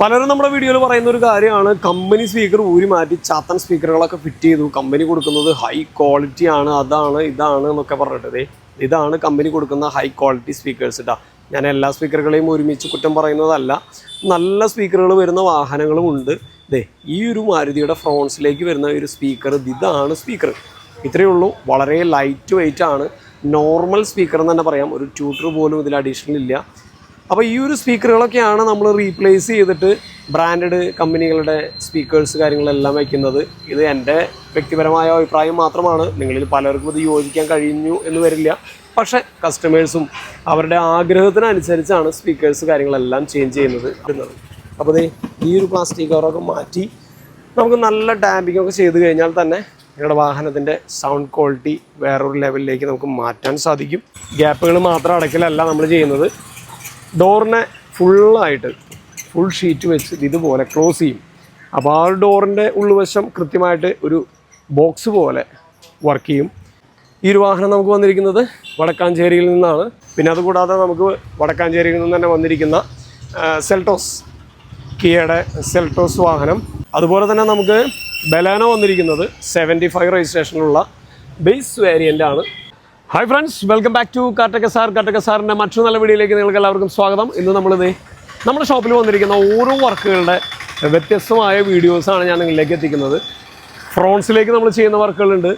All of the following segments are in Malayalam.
പലരും നമ്മുടെ വീഡിയോയിൽ പറയുന്ന ഒരു കാര്യമാണ്. കമ്പനി സ്പീക്കർ ഊരി മാറ്റി ചാത്തൻ സ്പീക്കറുകളൊക്കെ ഫിറ്റ് ചെയ്തു. കമ്പനി കൊടുക്കുന്നത് ഹൈ ക്വാളിറ്റി ആണ്. അതാണ് ഇതാണ് എന്നൊക്കെ പറഞ്ഞിട്ട് ഇതാണ് കമ്പനി കൊടുക്കുന്ന ഹൈ ക്വാളിറ്റി സ്പീക്കേഴ്സ് ഇട്ടാ ഞാൻ എല്ലാ സ്പീക്കറുകളെയും ഒരുമിച്ച് കുറ്റം പറയുന്നതല്ല. നല്ല സ്പീക്കറുകൾ വരുന്ന വാഹനങ്ങളും ഉണ്ട്. ദേ ഈ ഒരു മാരുതിയുടെ ഫ്രോൺസിലേക്ക് വരുന്ന ഒരു സ്പീക്കർ ഇതാണ് സ്പീക്കർ ഇത്രയേ ഉള്ളൂ. വളരെ ലൈറ്റ് വെയിറ്റ് ആണ്. നോർമൽ സ്പീക്കർ എന്ന് തന്നെ പറയാം. ഒരു ട്യൂട്ടർ പോലും ഇതിൽ അഡീഷണൽ ഇല്ല. അപ്പോൾ ഈ ഒരു സ്പീക്കറുകളൊക്കെയാണ് നമ്മൾ റീപ്ലേസ് ചെയ്തിട്ട് ബ്രാൻഡഡ് കമ്പനികളുടെ സ്പീക്കേഴ്സ് കാര്യങ്ങളെല്ലാം വയ്ക്കുന്നത്. ഇത് എന്റെ വ്യക്തിപരമായ അഭിപ്രായം മാത്രമാണ്. നിങ്ങളിൽ പലർക്കും ഇത് യോജിക്കാൻ കഴിഞ്ഞു എന്ന് വരില്ല. പക്ഷേ കസ്റ്റമേഴ്സും അവരുടെ ആഗ്രഹത്തിനനുസരിച്ചാണ് സ്പീക്കേഴ്സ് കാര്യങ്ങളെല്ലാം ചേഞ്ച് ചെയ്യുന്നത്. ഇടുന്നത് അപ്പോൾ ദേ ഈ ഒരു പ്ലാസ്റ്റിക് കവറൊക്കെ മാറ്റി നമുക്ക് നല്ല ഡാമ്പിംഗ് ഒക്കെ ചെയ്ത് കഴിഞ്ഞാൽ തന്നെ നിങ്ങളുടെ വാഹനത്തിന്റെ സൗണ്ട് ക്വാളിറ്റി വേറൊരു ലെവലിലേക്ക് നമുക്ക് മാറ്റാൻ സാധിക്കും. ഗ്യാപ്പുകൾ മാത്രം അടയ്ക്കലല്ല നമ്മൾ ചെയ്യുന്നത്. ഡോറിനെ ഫുള്ളായിട്ട് ഫുൾ ഷീറ്റ് വെച്ച് ഇതുപോലെ ക്ലോസ് ചെയ്യും. അപ്പോൾ ആ ഡോറിന്റെ ഉൾവശം കൃത്യമായിട്ട് ഒരു ബോക്സ് പോലെ വർക്ക് ചെയ്യും. ഈ ഒരു വാഹനം നമുക്ക് വന്നിരിക്കുന്നത് വടക്കാഞ്ചേരിയിൽ നിന്നാണ്. പിന്നെ അതുകൂടാതെ നമുക്ക് വടക്കാഞ്ചേരിയിൽ നിന്ന് തന്നെ വന്നിരിക്കുന്ന സെൽട്ടോസ് കിയയുടെ സെൽട്ടോസ് വാഹനം. അതുപോലെ തന്നെ നമുക്ക് ബലാനോ വന്നിരിക്കുന്നത് സെവന്റി ഫൈവ് രജിസ്ട്രേഷനുള്ള ബേസ് വേരിയന്റ് ആണ്. Hi friends welcome back to Kattaka sir Kattaka സാറിന്റെ മറ്റൊരു നല്ല വീഡിയോയിലേക്ക് നിങ്ങൾക്ക് എല്ലാവർക്കും സ്വാഗതം. ഇന്ന് നമ്മളിത് നമ്മുടെ ഷോപ്പിൽ വന്നിരിക്കുന്ന ഓരോ വർക്കുകളുടെ വ്യത്യസ്തമായ വീഡിയോസാണ് ഞാൻ നിങ്ങളിലേക്ക് എത്തിക്കുന്നത്. ഫ്രോൺസിലേക്ക് നമ്മൾ ചെയ്യുന്ന വർക്കുകളുണ്ട്.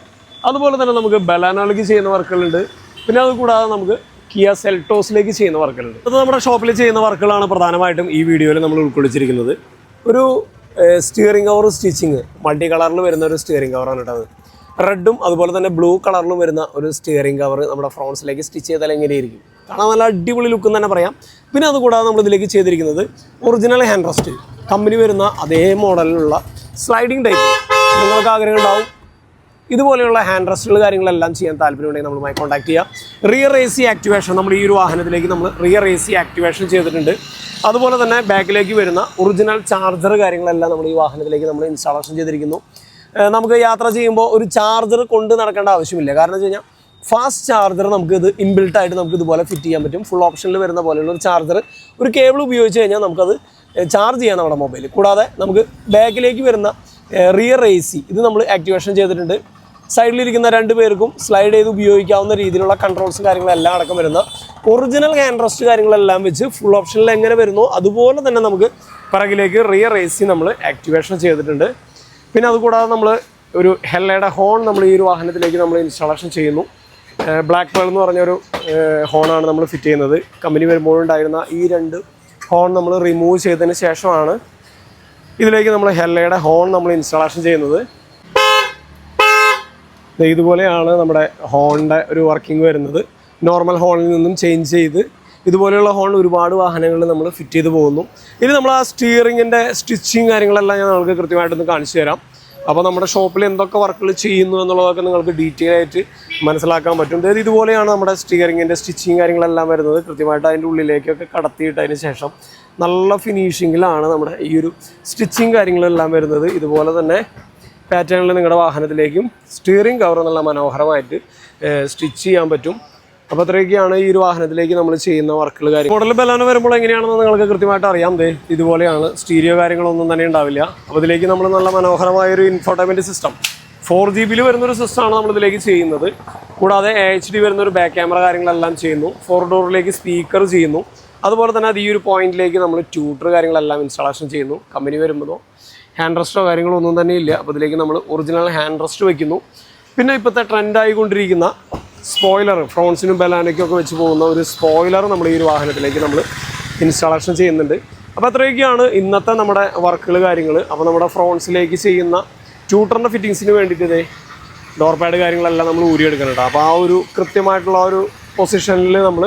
അതുപോലെ തന്നെ നമുക്ക് ബലാനോയിലേക്ക് ചെയ്യുന്ന വർക്കുകളുണ്ട്. പിന്നെ അതുകൂടാതെ നമുക്ക് കിയ സെൽട്ടോസിലേക്ക് ചെയ്യുന്ന വർക്കുകളുണ്ട്. അത് നമ്മുടെ ഷോപ്പിൽ ചെയ്യുന്ന വർക്കുകളാണ് പ്രധാനമായിട്ടും ഈ വീഡിയോയിൽ നമ്മൾ ഉൾക്കൊള്ളിച്ചിരിക്കുന്നത്. ഒരു സ്റ്റിയറിംഗ് കവർ സ്റ്റിച്ചിങ് മൾട്ടി കളറിൽ വരുന്ന ഒരു സ്റ്റിയറിംഗ് കവറാണ് കേട്ടത് റെഡും അതുപോലെ തന്നെ ബ്ലൂ കളറിലും വരുന്ന ഒരു സ്റ്റിയറിംഗ് കവർ നമ്മുടെ ഫ്രോൺസിലേക്ക് സ്റ്റിച്ച് ചെയ്താൽ എങ്ങനെയായിരിക്കും? കാണാൻ നല്ല അടിപൊളി ലുക്ക് തന്നെ പറയാം. പിന്നെ അതുകൂടാതെ നമ്മൾ ഇതിലേക്ക് ചെയ്തിരിക്കുന്നത് ഒറിജിനൽ ഹാൻഡ് റെസ്റ്റ് കമ്പനി വരുന്ന അതേ മോഡലിലുള്ള സ്ലൈഡിംഗ് ടൈപ്പ് നിങ്ങൾക്ക് ആഗ്രഹം ഉണ്ടാവും. ഇതുപോലെയുള്ള ഹാൻഡ് റെസ്റ്റുകൾ കാര്യങ്ങളെല്ലാം ചെയ്യാൻ താല്പര്യമുണ്ടെങ്കിൽ നമ്മളുമായി കോൺടാക്ട് ചെയ്യുക റിയർ എ സി ആക്ടിവേഷൻ നമ്മൾ ഈ ഒരു വാഹനത്തിലേക്ക് നമ്മൾ റിയർ എ സി ആക്ടിവേഷൻ ചെയ്തിട്ടുണ്ട്. അതുപോലെ തന്നെ ബാക്കിലേക്ക് വരുന്ന ഒറിജിനൽ ചാർജർ കാര്യങ്ങളെല്ലാം നമ്മൾ ഈ വാഹനത്തിലേക്ക് നമ്മൾ ഇൻസ്റ്റാളേഷൻ ചെയ്തിരിക്കുന്നു. നമുക്ക് യാത്ര ചെയ്യുമ്പോൾ ഒരു ചാർജർ കൊണ്ട് നടക്കേണ്ട ആവശ്യമില്ല. കാരണം വെച്ച് കഴിഞ്ഞാൽ ഫാസ്റ്റ് ചാർജർ നമുക്ക് ഇത് ഇൻബിൽട്ട് ആയിട്ട് നമുക്ക് ഇതുപോലെ ഫിറ്റ് ചെയ്യാൻ പറ്റും. ഫുൾ ഓപ്ഷനിൽ വരുന്ന പോലെയുള്ള ഒരു ചാർജർ ഒരു കേബിൾ ഉപയോഗിച്ച് കഴിഞ്ഞാൽ നമുക്കത് ചാർജ് ചെയ്യാം നമ്മുടെ മൊബൈൽ കൂടാതെ നമുക്ക് ബാക്കിലേക്ക് വരുന്ന റിയർ എ സി ഇത് നമ്മൾ ആക്ടിവേഷൻ ചെയ്തിട്ടുണ്ട്. സൈഡിലിരിക്കുന്ന രണ്ട് പേർക്കും സ്ലൈഡ് ചെയ്ത് ഉപയോഗിക്കാവുന്ന രീതിയിലുള്ള കൺട്രോൾസും കാര്യങ്ങളെല്ലാം അടക്കം വരുന്ന ഒറിജിനൽ ഹാൻഡ് റെസ്റ്റ് കാര്യങ്ങളെല്ലാം വെച്ച് ഫുൾ ഓപ്ഷനിൽ എങ്ങനെ വരുന്നോ അതുപോലെ തന്നെ നമുക്ക് പിറകിലേക്ക് റിയർ എ സി നമ്മൾ ആക്ടിവേഷൻ ചെയ്തിട്ടുണ്ട്. പിന്നെ അതുകൂടാതെ നമ്മൾ ഒരു ഹെല്ലയുടെ ഹോൺ നമ്മൾ ഈ ഒരു വാഹനത്തിലേക്ക് നമ്മൾ ഇൻസ്റ്റാളേഷൻ ചെയ്യുന്നു. ബ്ലാക്ക് പേൾ എന്ന് പറഞ്ഞൊരു ഹോണാണ് നമ്മൾ ഫിറ്റ് ചെയ്യുന്നത്. കമ്പനി വരുമ്പോഴുണ്ടായിരുന്ന ഈ രണ്ട് ഹോൺ നമ്മൾ റിമൂവ് ചെയ്തതിന് ശേഷമാണ് ഇതിലേക്ക് നമ്മൾ ഹെല്ലയുടെ ഹോൺ നമ്മൾ ഇൻസ്റ്റാളേഷൻ ചെയ്യുന്നത്. ഇതുപോലെയാണ് നമ്മുടെ ഹോണിന്റെ ഒരു വർക്കിംഗ് വരുന്നത്. നോർമൽ ഹോണിൽ നിന്നും ചേഞ്ച് ചെയ്ത് ഇതുപോലെയുള്ള ഹോൺ ഒരുപാട് വാഹനങ്ങളിൽ നമ്മൾ ഫിറ്റ് ചെയ്ത് പോകുന്നു. ഇനി നമ്മൾ ആ സ്റ്റിയറിങ്ങിന്റെ സ്റ്റിച്ചിങ് കാര്യങ്ങളെല്ലാം ഞാൻ നിങ്ങൾക്ക് കൃത്യമായിട്ടൊന്ന് കാണിച്ചു തരാം. അപ്പോൾ നമ്മുടെ ഷോപ്പിൽ എന്തൊക്കെ വർക്കുകൾ ചെയ്യുന്നു എന്നുള്ളതൊക്കെ നിങ്ങൾക്ക് ഡീറ്റെയിൽ ആയിട്ട് മനസ്സിലാക്കാൻ പറ്റും. അതായത് ഇതുപോലെയാണ് നമ്മുടെ സ്റ്റിയറിങ്ങിന്റെ സ്റ്റിച്ചിങ് കാര്യങ്ങളെല്ലാം വരുന്നത്. കൃത്യമായിട്ട് അതിന്റെ ഉള്ളിലേക്കൊക്കെ കടത്തിയിട്ടതിന് ശേഷം നല്ല ഫിനിഷിങ്ങിലാണ് നമ്മുടെ ഈ ഒരു സ്റ്റിച്ചിങ് കാര്യങ്ങളെല്ലാം വരുന്നത്. ഇതുപോലെ തന്നെ പാറ്റേണിൽ നിങ്ങളുടെ വാഹനത്തിലേക്കും സ്റ്റിയറിംഗ് കവർ നല്ല മനോഹരമായിട്ട് സ്റ്റിച്ച് ചെയ്യാൻ പറ്റും. അപ്പോൾ അത്രയൊക്കെയാണ് ഈ ഒരു വാഹനത്തിലേക്ക് നമ്മൾ ചെയ്യുന്ന വർക്കുകൾ കാര്യം മോഡൽ ബലാന വരുമ്പോൾ എങ്ങനെയാണെന്ന് നിങ്ങൾക്ക് കൃത്യമായിട്ട് അറിയാം. ദേ ഇതുപോലെയാണ്. സ്റ്റീരിയോ കാര്യങ്ങളൊന്നും തന്നെ ഉണ്ടാവില്ല. അപ്പോൾ ഇതിലേക്ക് നമ്മൾ നല്ല മനോഹരമായ ഒരു ഇൻഫോർട്ടൈൻമെന്റ് സിസ്റ്റം ഫോർ ജി ബിയിൽ വരുന്നൊരു സിസ്റ്റമാണ് നമ്മൾ ഇതിലേക്ക് ചെയ്യുന്നത്. കൂടാതെ എച്ച് ഡി വരുന്ന ഒരു ബാക്ക് ക്യാമറ കാര്യങ്ങളെല്ലാം ചെയ്യുന്നു. ഫോർ ഡോറിലേക്ക് സ്പീക്കർ ചെയ്യുന്നു. അതുപോലെ തന്നെ അത് ഈ ഒരു പോയിന്റിലേക്ക് നമ്മൾ ട്യൂട്ടർ കാര്യങ്ങളെല്ലാം ഇൻസ്റ്റാളേഷൻ ചെയ്യുന്നു. കമ്പനി വരുമ്പോൾ ഹാൻഡ് റെസ്റ്റോ കാര്യങ്ങളോ ഒന്നും തന്നെ ഇല്ല. അപ്പോൾ ഇതിലേക്ക് നമ്മൾ ഒറിജിനൽ ഹാൻഡ് റെസ്റ്റ് വയ്ക്കുന്നു പിന്നെ ഇപ്പോഴത്തെ ട്രെൻഡായിക്കൊണ്ടിരിക്കുന്ന സ്പോയിലർ ഫ്രോൺസിനും ബലാനയ്ക്കും ഒക്കെ വെച്ച് പോകുന്ന ഒരു സ്പോയിലർ നമ്മൾ ഈ ഒരു വാഹനത്തിലേക്ക് നമ്മൾ ഇൻസ്റ്റാളേഷൻ ചെയ്യുന്നുണ്ട്. അപ്പോൾ അത്രയൊക്കെയാണ് ഇന്നത്തെ നമ്മുടെ വർക്കുകൾ കാര്യങ്ങൾ അപ്പോൾ നമ്മുടെ ഫ്രോൺസിലേക്ക് ചെയ്യുന്ന ട്യൂട്ടറിന്റെ ഫിറ്റിങ്സിന് വേണ്ടിയിട്ട് ഇതേ ഡോർ പാഡ് കാര്യങ്ങളെല്ലാം നമ്മൾ ഊരിയെടുക്കുന്നുണ്ട്. അപ്പോൾ ആ ഒരു കൃത്യമായിട്ടുള്ള ഒരു പൊസിഷനിൽ നമ്മൾ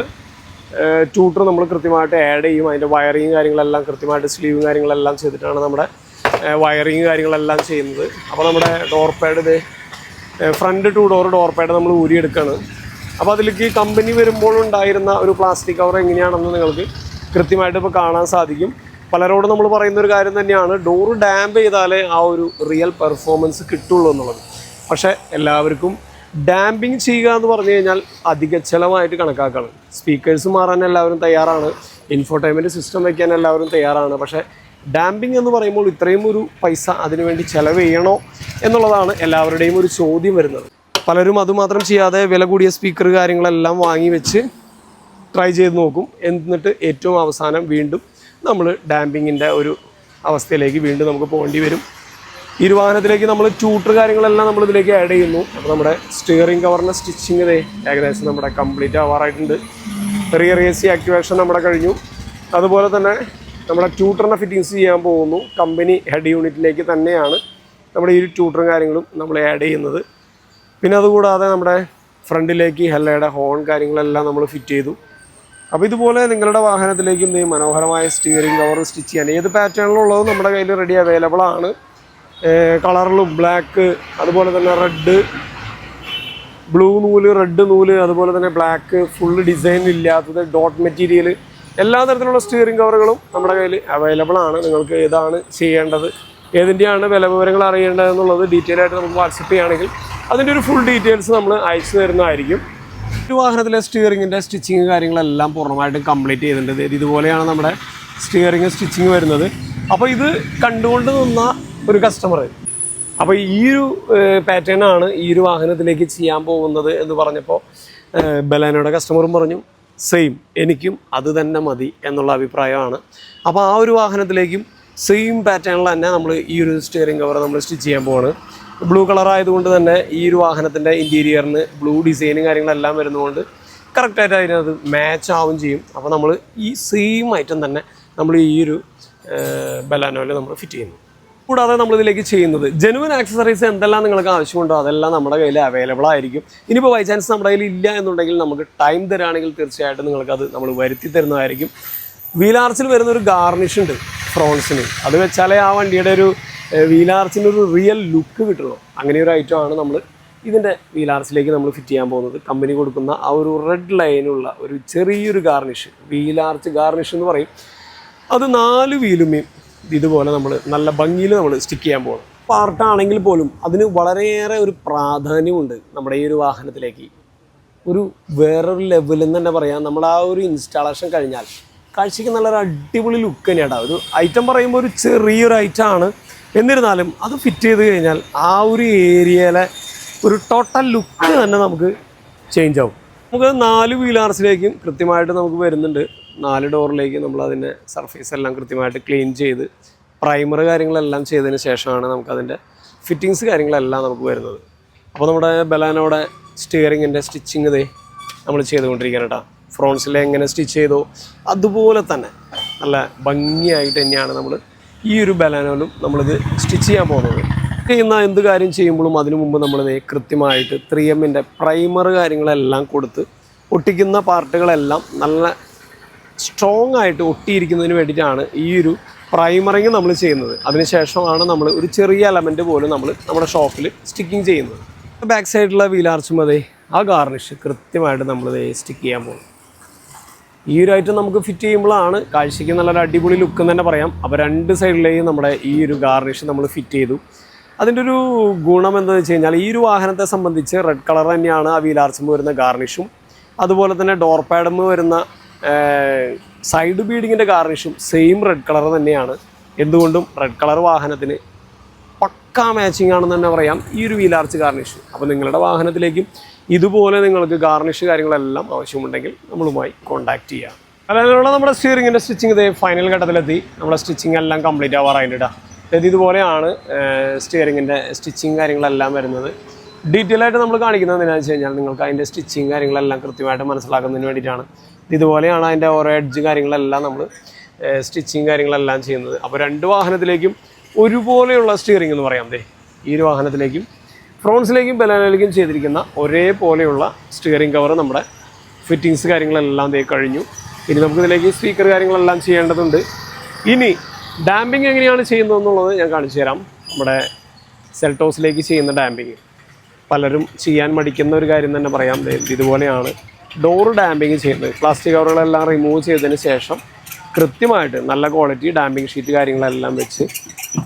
ട്യൂട്ടർ നമ്മൾ കൃത്യമായിട്ട് ആഡ് ചെയ്യും. അതിന്റെ വയറിങ് കാര്യങ്ങളെല്ലാം കൃത്യമായിട്ട് സ്ലീവും കാര്യങ്ങളെല്ലാം ചെയ്തിട്ടാണ് നമ്മുടെ വയറിങ് കാര്യങ്ങളെല്ലാം ചെയ്യുന്നത്. അപ്പോൾ നമ്മുടെ ഡോർ പാഡ് ഇത് front two door door pad നമ്മൾ ഊരിയെടുക്കുകയാണ് അപ്പോൾ അതിലേക്ക് കമ്പനി വരുമ്പോൾ ഉണ്ടായിരുന്ന ഒരു പ്ലാസ്റ്റിക് കവർ എങ്ങനെയാണെന്ന് നിങ്ങൾക്ക് കൃത്യമായിട്ട് ഇപ്പോൾ കാണാൻ സാധിക്കും. പലരോടും നമ്മൾ പറയുന്ന ഒരു കാര്യം തന്നെയാണ് ഡോർ ഡാമ്പ് ചെയ്താലേ ആ ഒരു റിയൽ പെർഫോമൻസ് കിട്ടുള്ളൂ എന്നുള്ളത്. പക്ഷേ എല്ലാവർക്കും ഡാമ്പിങ് ചെയ്യുക എന്ന് പറഞ്ഞു കഴിഞ്ഞാൽ അധിക ചിലവായിട്ട് കണക്കാക്കണം. സ്പീക്കേഴ്സ് മാറാൻ എല്ലാവരും തയ്യാറാണ് ഇൻഫോർടൈൻമെന്റ് സിസ്റ്റം വയ്ക്കാൻ എല്ലാവരും തയ്യാറാണ്. പക്ഷേ ഡാമ്പിംഗ് എന്ന് പറയുമ്പോൾ ഇത്രയും ഒരു പൈസ അതിനുവേണ്ടി ചെലവ് ചെയ്യണോ എന്നുള്ളതാണ് എല്ലാവരുടെയും ഒരു ചോദ്യം വരുന്നത്. പലരും അതുമാത്രം ചെയ്യാതെ വില കൂടിയ സ്പീക്കർ കാര്യങ്ങളെല്ലാം വാങ്ങി വെച്ച് ട്രൈ ചെയ്ത് നോക്കും. എന്നിട്ട് ഏറ്റവും അവസാനം വീണ്ടും നമ്മൾ ഡാമ്പിങ്ങിന്റെ ഒരു അവസ്ഥയിലേക്ക് വീണ്ടും നമുക്ക് പോകേണ്ടി വരും. ഈ വാഹനത്തിലേക്ക് നമ്മൾ ട്യൂട്ടർ കാര്യങ്ങളെല്ലാം നമ്മൾ ഇതിലേക്ക് ആഡ് ചെയ്യുന്നു. അപ്പോൾ നമ്മുടെ സ്റ്റിയറിംഗ് കവറിന്റെ സ്റ്റിച്ചിങ് ഇതേ ഏകദേശം നമ്മുടെ കംപ്ലീറ്റ് ആവാറായിട്ടുണ്ട്. റിയർ എ സി ആക്ടിവേഷൻ നമ്മുടെ കഴിഞ്ഞു. അതുപോലെ തന്നെ നമ്മുടെ ട്യൂട്ടറിന്റെ ഫിറ്റിങ്സ് ചെയ്യാൻ പോകുന്നു. കമ്പനി ഹെഡ് യൂണിറ്റിലേക്ക് തന്നെയാണ് നമ്മുടെ ഈ ട്യൂട്ടറും കാര്യങ്ങളും നമ്മൾ ആഡ് ചെയ്യുന്നത്. പിന്നെ അതുകൂടാതെ നമ്മുടെ ഫ്രണ്ടിലേക്ക് ഹെല്ലയുടെ ഹോൺ കാര്യങ്ങളെല്ലാം നമ്മൾ ഫിറ്റ് ചെയ്തു. അപ്പോൾ ഇതുപോലെ നിങ്ങളുടെ വാഹനത്തിലേക്കും ഈ മനോഹരമായ സ്റ്റിയറിംഗ് കവർ സ്റ്റിച്ച് ചെയ്യാൻ ഏത് പാറ്റേണിലുള്ളതും നമ്മുടെ കയ്യിൽ റെഡി അവൈലബിൾ ആണ്. കളറിലും ബ്ലാക്ക് അതുപോലെ തന്നെ റെഡ് ബ്ലൂ നൂൽ റെഡ് നൂൽ അതുപോലെ തന്നെ ബ്ലാക്ക് ഫുൾ ഡിസൈൻ ഇല്ലാത്തത് ഡോട്ട് മെറ്റീരിയൽ എല്ലാ തരത്തിലുള്ള സ്റ്റിയറിംഗ് കവറുകളും നമ്മുടെ കയ്യിൽ അവൈലബിൾ ആണ്. നിങ്ങൾക്ക് ഏതാണ് ചെയ്യേണ്ടത് ഏതിന്റെയാണ് വില വിവരങ്ങൾ അറിയേണ്ടതെന്നുള്ളത് ഡീറ്റെയിൽ ആയിട്ട് നമുക്ക് വാട്സപ്പ് ചെയ്യുകയാണെങ്കിൽ അതിന്റെ ഒരു ഫുൾ ഡീറ്റെയിൽസ് നമ്മൾ അയച്ചു തരുന്നതായിരിക്കും. ഒരു വാഹനത്തിലെ സ്റ്റിയറിങ്ങിന്റെ സ്റ്റിച്ചിങ് കാര്യങ്ങളെല്ലാം പൂർണമായിട്ടും കംപ്ലീറ്റ് ചെയ്തിട്ടുണ്ട്. ഇത് ഇതുപോലെയാണ് നമ്മുടെ സ്റ്റിയറിങ് സ്റ്റിച്ചിങ് വരുന്നത്. അപ്പോൾ ഇത് കണ്ടുകൊണ്ട് നിന്ന ഒരു കസ്റ്റമർ അപ്പോൾ ഈ ഒരു പാറ്റേൺ ആണ് ഈ ഒരു വാഹനത്തിലേക്ക് ചെയ്യാൻ പോകുന്നത് എന്ന് പറഞ്ഞപ്പോൾ ബലാനയുടെ കസ്റ്റമറും പറഞ്ഞു സെയിം എനിക്കും അത് തന്നെ മതി എന്നുള്ള അഭിപ്രായമാണ്. അപ്പോൾ ആ ഒരു വാഹനത്തിലേക്കും സെയിം പാറ്റേണിൽ തന്നെ നമ്മൾ ഈ ഒരു സ്റ്റിയറിംഗ് കവർ നമ്മൾ സ്റ്റിച്ച് ചെയ്യാൻ പോവാണ്. ബ്ലൂ കളർ ആയതുകൊണ്ട് തന്നെ ഈ ഒരു വാഹനത്തിന്റെ ഇന്റീരിയറിന് ബ്ലൂ ഡിസൈനും കാര്യങ്ങളെല്ലാം വരുന്നതുകൊണ്ട് കറക്റ്റായിട്ട് അതിനകത്ത് മാച്ച് ആവും ചെയ്യും. അപ്പോൾ നമ്മൾ ഈ സെയിം ഐറ്റം തന്നെ നമ്മൾ ഈ ഒരു ബലാനോയിൽ നമ്മൾ ഫിറ്റ് ചെയ്യുന്നു. കൂടാതെ നമ്മൾ ഇതിലേക്ക് ചെയ്യുന്നത്. ജെനുവൻ ആക്സസറീസ് എന്തെല്ലാം നിങ്ങൾക്ക് ആവശ്യമുണ്ടോ അതെല്ലാം നമ്മുടെ കയ്യിൽ അവൈലബിൾ ആയിരിക്കും. ഇനിയിപ്പോൾ ബൈ ചാൻസ് നമ്മുടെ കയ്യിൽ ഇല്ല എന്നുണ്ടെങ്കിൽ നമുക്ക് ടൈം തരാണെങ്കിൽ തീർച്ചയായിട്ടും നിങ്ങൾക്കത് നമ്മൾ വരുത്തി തരുന്നതായിരിക്കും. വീലാർച്ചിൽ വരുന്ന ഒരു ഗാർണിഷ് ഉണ്ട് ഫ്രോൺസിന് അത് വെച്ചാലേ ആ വണ്ടിയുടെ ഒരു വീലാർച്ചിന് ഒരു റിയൽ ലുക്ക് കിട്ടുള്ളൂ. അങ്ങനെ ഒരു ഐറ്റം ആണ് നമ്മൾ ഇതിന്റെ വീലാർച്ചിലേക്ക് നമ്മൾ ഫിറ്റ് ചെയ്യാൻ പോകുന്നത്. കമ്പനി കൊടുക്കുന്ന ആ ഒരു റെഡ് ലൈനുള്ള ഒരു ചെറിയൊരു ഗാർണിഷ് വീലാർച്ച് ഗാർണിഷ് എന്ന് പറയും. അത് നാല് വീലുമേയും ഇതുപോലെ നമ്മൾ നല്ല ഭംഗിയിൽ നമ്മൾ സ്റ്റിക്ക് ചെയ്യാൻ പോകണം. പാർട്ടാണെങ്കിൽ പോലും അതിന് വളരെയേറെ ഒരു പ്രാധാന്യമുണ്ട് നമ്മുടെ ഈ ഒരു വാഹനത്തിലേക്ക്. ഒരു വേറൊരു ലെവലിൽ എന്ന് തന്നെ പറയാം. നമ്മൾ ആ ഒരു ഇൻസ്റ്റാളേഷൻ കഴിഞ്ഞാൽ കാഴ്ചയ്ക്ക് നല്ലൊരു അടിപൊളി ലുക്ക് തന്നെയാണ് ഒരു ഐറ്റം പറയുമ്പോൾ ഒരു ചെറിയൊരു ഐറ്റം ആണ്. എന്നിരുന്നാലും അത് ഫിറ്റ് ചെയ്ത് കഴിഞ്ഞാൽ ആ ഒരു ഏരിയയിലെ ഒരു ടോട്ടൽ ലുക്ക് തന്നെ നമുക്ക് ചേഞ്ച് ആവും. നമുക്ക് നാല് വീലാർസിലേക്കും കൃത്യമായിട്ട് നമുക്ക് വരുന്നുണ്ട്. നാല് ഡോറിലേക്ക് നമ്മൾ അതിന്റെ സർഫേസ് എല്ലാം കൃത്യമായിട്ട് ക്ലീൻ ചെയ്ത് പ്രൈമർ കാര്യങ്ങളെല്ലാം ചെയ്തതിന് ശേഷമാണ് നമുക്കതിന്റെ ഫിറ്റിങ്സ് കാര്യങ്ങളെല്ലാം നമുക്ക് വരുന്നത്. അപ്പോൾ നമ്മുടെ ബലാനോടെ സ്റ്റിയറിങ്ങിന്റെ സ്റ്റിച്ചിങ് ഇതേ നമ്മൾ ചെയ്തുകൊണ്ടിരിക്കുകയാണ് കേട്ടോ. ഫ്രോൺസിലെ എങ്ങനെ സ്റ്റിച്ച് ചെയ്തോ അതുപോലെ തന്നെ നല്ല ഭംഗിയായിട്ട് തന്നെയാണ് നമ്മൾ ഈ ഒരു ബലാനോലും നമ്മളിത് സ്റ്റിച്ച് ചെയ്യാൻ പോകുന്നത്. ചെയ്യുന്ന എന്ത് കാര്യം ചെയ്യുമ്പോഴും അതിനു മുമ്പ് നമ്മൾ കൃത്യമായിട്ട് ത്രീ എമ്മിന്റെ പ്രൈമർ കാര്യങ്ങളെല്ലാം കൊടുത്ത് ഒട്ടിക്കുന്ന പാർട്ടുകളെല്ലാം നല്ല സ്ട്രോങ് ആയിട്ട് ഒട്ടിയിരിക്കുന്നതിന് വേണ്ടിയിട്ടാണ് ഈ ഒരു പ്രൈമറിങ് നമ്മൾ ചെയ്യുന്നത്. അതിനുശേഷമാണ് നമ്മൾ ഒരു ചെറിയ എലമെന്റ് പോലും നമ്മൾ നമ്മുടെ ഷോപ്പിൽ സ്റ്റിക്കിങ് ചെയ്യുന്നത്. ബാക്ക് സൈഡിലുള്ള വീലാർച്ചും അതെ ആ ഗാർണിഷ് കൃത്യമായിട്ട് നമ്മളിത് സ്റ്റിക്ക് ചെയ്യാൻ പോകും ഈ ഒരു ഐറ്റം നമുക്ക് ഫിറ്റ് ചെയ്യുമ്പോഴാണ് കാഴ്ചയ്ക്ക് നല്ലൊരു അടിപൊളി ലുക്ക് എന്ന് തന്നെ പറയാം. അപ്പോൾ രണ്ട് സൈഡിലെയും നമ്മുടെ ഈ ഒരു ഗാർണിഷ് നമ്മൾ ഫിറ്റ് ചെയ്തു. അതിന്റെ ഒരു ഗുണം എന്താണെന്ന് വെച്ച് കഴിഞ്ഞാൽ ഈ ഒരു വാഹനത്തെ സംബന്ധിച്ച് റെഡ് കളർ തന്നെയാണ് ആ വീലാർച്ചുമ്പ് വരുന്ന ഗാർണിഷും അതുപോലെ തന്നെ ഡോർ പാഡമ്മ് വരുന്ന സൈഡ് ബീഡിങ്ങിന്റെ ഗാർണിഷും സെയിം റെഡ് കളർ തന്നെയാണ്. എന്തുകൊണ്ടും റെഡ് കളർ വാഹനത്തിന് പക്കാ മാച്ചിങ് ആണെന്ന് തന്നെ പറയാം ഈ ഒരു വീലാർച്ച് ഗാർണിഷ് അപ്പോൾ നിങ്ങളുടെ വാഹനത്തിലേക്കും ഇതുപോലെ നിങ്ങൾക്ക് ഗാർണിഷ് കാര്യങ്ങളെല്ലാം ആവശ്യമുണ്ടെങ്കിൽ നമ്മളുമായി കോൺടാക്റ്റ് ചെയ്യാം. അല്ലെങ്കിൽ നമ്മുടെ സ്റ്റിയറിങ്ങിന്റെ സ്റ്റിച്ചിങ് ഇതേ ഫൈനൽ ഘട്ടത്തിലെത്തി. നമ്മുടെ സ്റ്റിച്ചിങ് എല്ലാം കംപ്ലീറ്റ് ആവാറായിട്ട് അതായത് ഇതുപോലെയാണ് സ്റ്റിയറിങ്ങിന്റെ സ്റ്റിച്ചിങ് കാര്യങ്ങളെല്ലാം വരുന്നത്. ഡീറ്റെയിൽ ആയിട്ട് നമ്മൾ കാണിക്കുന്നത് എന്താണെന്ന് വെച്ച് കഴിഞ്ഞാൽ നിങ്ങൾക്ക് അതിന്റെ സ്റ്റിച്ചിങ് കാര്യങ്ങളെല്ലാം കൃത്യമായിട്ട് മനസ്സിലാക്കുന്നതിന് വേണ്ടിയിട്ടാണ്. ഇതുപോലെയാണ് അതിന്റെ ഓരോ എഡ്ജ് കാര്യങ്ങളെല്ലാം നമ്മൾ സ്റ്റിച്ചിങ് കാര്യങ്ങളെല്ലാം ചെയ്യുന്നത്. അപ്പോൾ രണ്ട് വാഹനത്തിലേക്കും ഒരുപോലെയുള്ള സ്റ്റിയറിംഗ് എന്ന് പറയാം ദേ. ഈ ഒരു വാഹനത്തിലേക്കും ഫ്രോൺസിലേക്കും ബലാനിലേക്കും ചെയ്തിരിക്കുന്ന ഒരേപോലെയുള്ള സ്റ്റിയറിംഗ് കവർ നമ്മുടെ ഫിറ്റിങ്സ് കാര്യങ്ങളെല്ലാം ദേ കഴിഞ്ഞു. ഇനി നമുക്കിതിലേക്ക് സ്പീക്കർ കാര്യങ്ങളെല്ലാം ചെയ്യേണ്ടതുണ്ട്. ഇനി ഡാമ്പിങ് എങ്ങനെയാണ് ചെയ്യുന്നത് എന്നുള്ളത് ഞാൻ കാണിച്ചു തരാം. നമ്മുടെ സെൽട്ടോസിലേക്ക് ചെയ്യുന്ന ഡാമ്പിങ് പലരും ചെയ്യാൻ മടിക്കുന്ന ഒരു കാര്യം തന്നെ പറയാം. ഇതുപോലെയാണ് ഡോർ ഡാമ്പിങ് ചെയ്യുന്നത്. പ്ലാസ്റ്റിക് കവറുകളെല്ലാം റിമൂവ് ചെയ്തതിന് ശേഷം കൃത്യമായിട്ട് നല്ല ക്വാളിറ്റി ഡാമ്പിങ് ഷീറ്റ് കാര്യങ്ങളെല്ലാം വെച്ച്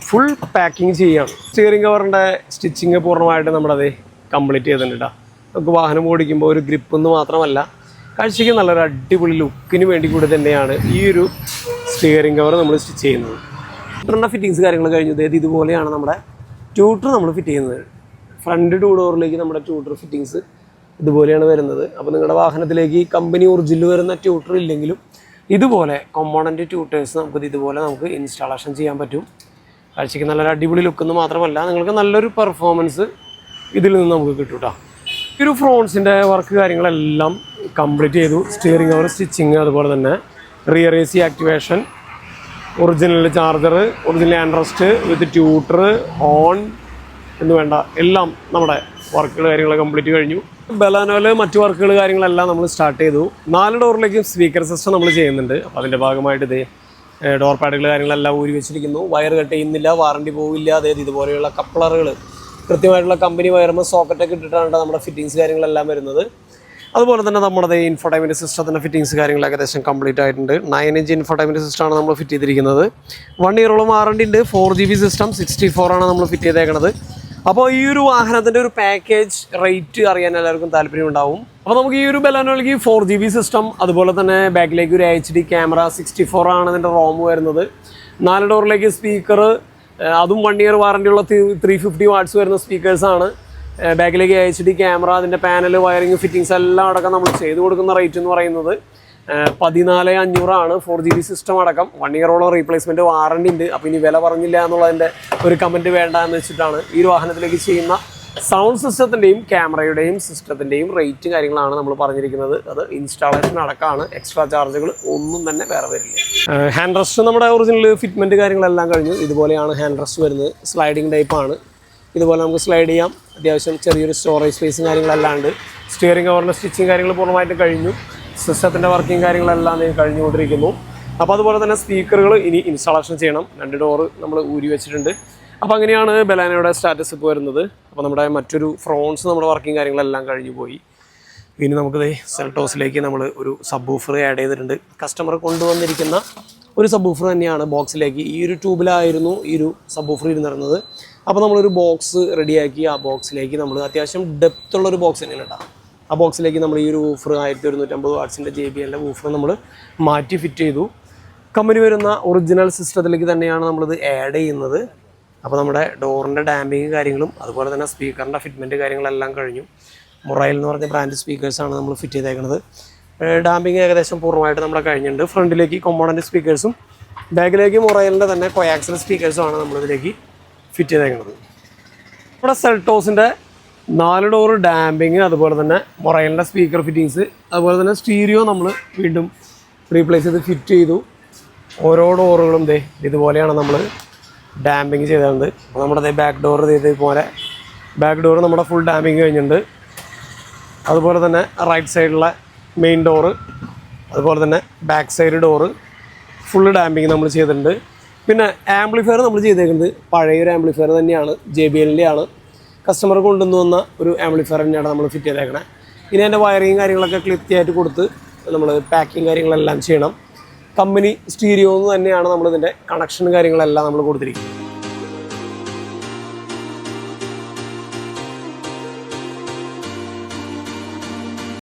ഫുൾ പാക്കിങ് ചെയ്യാണ് സ്റ്റിയറിംഗ് കവറിന്റെ സ്റ്റിച്ചിങ് പൂർണമായിട്ട് നമ്മളത് കംപ്ലീറ്റ് ചെയ്തിട്ടുണ്ട് ട്ടോ. നമുക്ക് വാഹനം ഓടിക്കുമ്പോൾ ഒരു ഗ്രിപ്പ് എന്ന് മാത്രമല്ല കാഴ്ചയ്ക്ക് നല്ലൊരു അടിപൊളി ലുക്കിന് വേണ്ടി കൂടി തന്നെയാണ് ഈ ഒരു സ്റ്റിയറിംഗ് കവർ നമ്മൾ സ്റ്റിച്ച് ചെയ്യുന്നത്. ഫ്രണ്ട് ഫിറ്റിങ്സ് കാര്യങ്ങൾ കഴിഞ്ഞു. അതായത് ഇതുപോലെയാണ് നമ്മുടെ ട്യൂട്ടർ നമ്മൾ ഫിറ്റ് ചെയ്യുന്നത്. ഫ്രണ്ട് ടൂ ഡോറിലേക്ക് നമ്മുടെ ട്യൂട്ടർ ഫിറ്റിങ്സ് ഇതുപോലെയാണ് വരുന്നത്. അപ്പോൾ നിങ്ങളുടെ വാഹനത്തിലേക്ക് കമ്പനി ഒറിജിനൽ വരുന്ന ട്യൂട്ടർ ഇല്ലെങ്കിലും ഇതുപോലെ കോമ്പോണന്റ് ട്യൂട്ടേഴ്സ് നമുക്കിത് ഇതുപോലെ നമുക്ക് ഇൻസ്റ്റാളേഷൻ ചെയ്യാൻ പറ്റും. കാഴ്ചയ്ക്ക് നല്ലൊരു അടിപൊളി ലുക്കെന്ന് മാത്രമല്ല നിങ്ങൾക്ക് നല്ലൊരു പെർഫോമൻസ് ഇതിൽ നിന്ന് നമുക്ക് കിട്ടും കേട്ടോ ഈ ഒരു ഫ്രോൺസിന്റെ വർക്ക് കാര്യങ്ങളെല്ലാം കംപ്ലീറ്റ് ചെയ്തു. സ്റ്റിയറിംഗ് അവർ സ്റ്റിച്ചിങ് അതുപോലെ തന്നെ. Rear A C activation original charger original hand rest with tutor on എന്ന് വേണ്ട എല്ലാം നമ്മുടെ വർക്കുകൾ കാര്യങ്ങൾ കംപ്ലീറ്റ് കഴിഞ്ഞു. ബലാനോൽ മറ്റു വർക്കുകൾ കാര്യങ്ങളെല്ലാം നമ്മൾ സ്റ്റാർട്ട് ചെയ്തു. നാല് ഡോറിലേക്കും സ്പീക്കർ സിസ്റ്റം നമ്മൾ ചെയ്യുന്നുണ്ട്. അപ്പോൾ അതിന്റെ ഭാഗമായിട്ട് ഇതേ ഡോർ പാഡുകൾ കാര്യങ്ങളെല്ലാം ഊരി വെച്ചിരിക്കുന്നു. വയർ കട്ട് ചെയ്യുന്നില്ല വാറണ്ടി പോവില്ല. അതായത് ഇതുപോലെയുള്ള കപ്ലറുകൾ കൃത്യമായിട്ടുള്ള കമ്പനി വയറുമ്പോൾ സോക്കറ്റൊക്കെ ഇട്ടിട്ടാണ് നമ്മുടെ ഫിറ്റിങ്സ് കാര്യങ്ങളെല്ലാം വരുന്നത്. അതുപോലെ തന്നെ നമ്മുടെ ഇൻഫോടൈമിന്റെ സിസ്റ്റത്തിന്റെ ഫിറ്റിംഗ്സ് കാര്യങ്ങൾ ഏകദേശം കംപ്ലീറ്റ് ആയിട്ടുണ്ട്. നയൻ ഇഞ്ച് ഇൻഫോടൈമിന്റെ സിസ്റ്റമാണ് നമ്മൾ ഫിറ്റ് ചെയ്തിരിക്കുന്നത്. വൺ ഇയറോളം വാറണ്ടി ഉണ്ട്. Four G B system sixty four ആണ് നമ്മൾ ഫിറ്റ് ചെയ്തേക്കുന്നത് അപ്പോൾ ഈ ഒരു വാഹനത്തിന്റെ ഒരു പാക്കേജ് റേറ്റ് അറിയാൻ എല്ലാവർക്കും താല്പര്യം ഉണ്ടാവും. അപ്പോൾ നമുക്ക് ഈ ഒരു ബലാനോളിക്ക് ഫോർ ജി ബി സിസ്റ്റം അതുപോലെ തന്നെ ബാക്കിലേക്ക് ഒരു H D camera sixty four ആണ് ഇതിന്റെ റോം വരുന്നത്. നാല് ഡോറിലേക്ക് സ്പീക്കർ അതും വൺ ഇയർ വാറണ്ടി ഉള്ള ത്രീ ഫിഫ്റ്റി വാട്ട്സ് വരുന്ന സ്പീക്കേഴ്സാണ് ബാക്കിലേക്ക് എച്ച് ഡി ക്യാമറ അതിന്റെ പാനൽ വയറിംഗ് ഫിറ്റിങ്സ് എല്ലാം അടക്കം നമ്മൾ ചെയ്തു കൊടുക്കുന്ന റേറ്റ് എന്ന് പറയുന്നത് പതിനാല് അഞ്ഞൂറാണ്. ഫോർ ജി ബി സിസ്റ്റം അടക്കം. വൺ ഇയറോളം റീപ്ലേസ്മെന്റ് വാറണ്ടി ഉണ്ട്. അപ്പോൾ ഇനി വില പറഞ്ഞില്ല എന്നുള്ളതിന്റെ ഒരു കമന്റ് വേണ്ട എന്ന് വെച്ചിട്ടാണ് ഈ ഒരു വാഹനത്തിലേക്ക് ചെയ്യുന്ന സൗണ്ട് സിസ്റ്റത്തിന്റെയും ക്യാമറയുടെയും സിസ്റ്റത്തിന്റെയും റേറ്റ് കാര്യങ്ങളാണ് നമ്മൾ പറഞ്ഞിരിക്കുന്നത്. അത് ഇൻസ്റ്റാളേഷൻ അടക്കമാണ് എക്സ്ട്രാ ചാർജുകൾ ഒന്നും തന്നെ വേറെ വരില്ല. ഹാൻഡ് റെസ്റ്റ് നമ്മുടെ ഒറിജിനൽ ഫിറ്റ്മെന്റ് കാര്യങ്ങളെല്ലാം കഴിഞ്ഞു. ഇതുപോലെയാണ് ഹാൻഡ് റെസ്റ്റ് വരുന്നത്. സ്ലൈഡിങ് ടൈപ്പാണ് ഇതുപോലെ നമുക്ക് സ്ലൈഡ് ചെയ്യാം. അത്യാവശ്യം ചെറിയൊരു സ്റ്റോറേജ് സ്പേസും കാര്യങ്ങളെല്ലാം ഉണ്ട്. സ്റ്റിയറിംഗ് കവറിന്റെ സ്റ്റിച്ചിങ് കാര്യങ്ങൾ പൂർണമായിട്ട് കഴിഞ്ഞു. സിസ്റ്റത്തിന്റെ വർക്കിംഗ് കാര്യങ്ങളെല്ലാം കഴിഞ്ഞുകൊണ്ടിരിക്കുന്നു. അപ്പോൾ അതുപോലെ തന്നെ സ്പീക്കറുകൾ ഇനി ഇൻസ്റ്റാളേഷൻ ചെയ്യണം. രണ്ട് ഡോറ് നമ്മൾ ഊരി വെച്ചിട്ടുണ്ട്. അപ്പോൾ അങ്ങനെയാണ് ബലാനയുടെ സ്റ്റാറ്റസ് ഇപ്പോൾ വരുന്നത്. അപ്പോൾ നമ്മുടെ മറ്റൊരു ഫ്രോൺസ് നമ്മുടെ വർക്കിംഗ് കാര്യങ്ങളെല്ലാം കഴിഞ്ഞു പോയി. ഇനി നമുക്ക് സെൽട്ടോസിലേക്ക് നമ്മൾ ഒരു സബ് ഊഫർ ആഡ് ചെയ്തിട്ടുണ്ട്. കസ്റ്റമർ കൊണ്ടുവന്നിരിക്കുന്ന ഒരു സബ് ഊഫർ തന്നെയാണ് ബോക്സിലേക്ക് ഈ ഒരു ട്യൂബിലായിരുന്നു ഈ ഒരു സബ് ഊഫർ ഇരുന്നിരുന്നത്. അപ്പോൾ നമ്മളൊരു ബോക്സ് റെഡിയാക്കി ആ ബോക്സിലേക്ക് നമ്മൾ അത്യാവശ്യം ഡെപ്ത് ഉള്ള ഒരു ബോക്സ് തന്നെയാണ് കേട്ടോ. ആ ബോക്സിലേക്ക് നമ്മൾ ഈ ഒരു ഊഫർ ആയിരത്തി ഒരുന്നൂറ്റമ്പത് വാട്സിന്റെ ജെ ബി എല്ലിന്റെ ഊഫർ നമ്മൾ മാറ്റി ഫിറ്റ് ചെയ്തു. കമ്പനി വരുന്ന ഒറിജിനൽ സിസ്റ്റത്തിലേക്ക് തന്നെയാണ് നമ്മളിത് ആഡ് ചെയ്യുന്നത്. അപ്പോൾ നമ്മുടെ ഡോറിന്റെ ഡാമ്പിങ് കാര്യങ്ങളും അതുപോലെ തന്നെ സ്പീക്കറിന്റെ ഫിറ്റ്മെന്റ് കാര്യങ്ങളെല്ലാം കഴിഞ്ഞു. മൊറൈൽ എന്ന് പറഞ്ഞ ബ്രാൻഡ് സ്പീക്കേഴ്സാണ് നമ്മൾ ഫിറ്റ് ചെയ്തേക്കുന്നത് ഡാമ്പിങ് ഏകദേശം പൂർണമായിട്ട് നമ്മുടെ കഴിഞ്ഞിട്ടുണ്ട്. ഫ്രണ്ടിലേക്ക് കൊമ്പോണന്റ് സ്പീക്കേഴ്സും ബാക്കിലേക്ക് മൊറൈലിന്റെ തന്നെ കൊയാക്സൽ സ്പീക്കേഴ്സുമാണ് നമ്മളിതിലേക്ക് ഫിറ്റ് ചെയ്തേക്കുന്നത് നമ്മുടെ സെൽട്ടോസിന്റെ നാല് ഡോർ ഡാമ്പിങ് അതുപോലെ തന്നെ മൊറയലിന്റെ സ്പീക്കർ ഫിറ്റിങ്സ് അതുപോലെ തന്നെ സ്റ്റീരിയോ നമ്മൾ വീണ്ടും റീപ്ലേസ് ചെയ്ത് ഫിറ്റ് ചെയ്തു. ഓരോ ഡോറുകളും ദേ ഇതുപോലെയാണ് നമ്മൾ ഡാമ്പിങ് ചെയ്തത് അപ്പോൾ നമ്മുടെ ബാക്ക് ഡോർ ഇതേപോലെ ബാക്ക് ഡോർ നമ്മുടെ ഫുൾ ഡാമ്പിങ് കഴിഞ്ഞിട്ടുണ്ട്. അതുപോലെ തന്നെ റൈറ്റ് സൈഡിലെ മെയിൻ ഡോറ് അതുപോലെ തന്നെ back side door full damping നമ്മൾ ചെയ്തിട്ടുണ്ട്. പിന്നെ ആംപ്ലിഫയർ നമ്മൾ ചെയ്തേക്കുന്നത് പഴയൊരു ആംപ്ലിഫയർ തന്നെയാണ് ജെ ബി എല്ലിന്റെ ആണ്. കസ്റ്റമർ കൊണ്ടുവന്ന് വന്ന ഒരു ആംപ്ലിഫയർ തന്നെയാണ് നമ്മൾ ഫിറ്റ് ചെയ്തേക്കണേ. ഇനി അതിന്റെ വയറിങ് കാര്യങ്ങളൊക്കെ ക്ലിപ്തിയായിട്ട് കൊടുത്ത് നമ്മൾ പാക്കിങ് കാര്യങ്ങളെല്ലാം ചെയ്യണം. കമ്പനി സ്റ്റീരിയോ എന്ന് തന്നെയാണ് നമ്മളിതിന്റെ കണക്ഷൻ കാര്യങ്ങളെല്ലാം നമ്മൾ കൊടുത്തിരിക്കുന്നത്.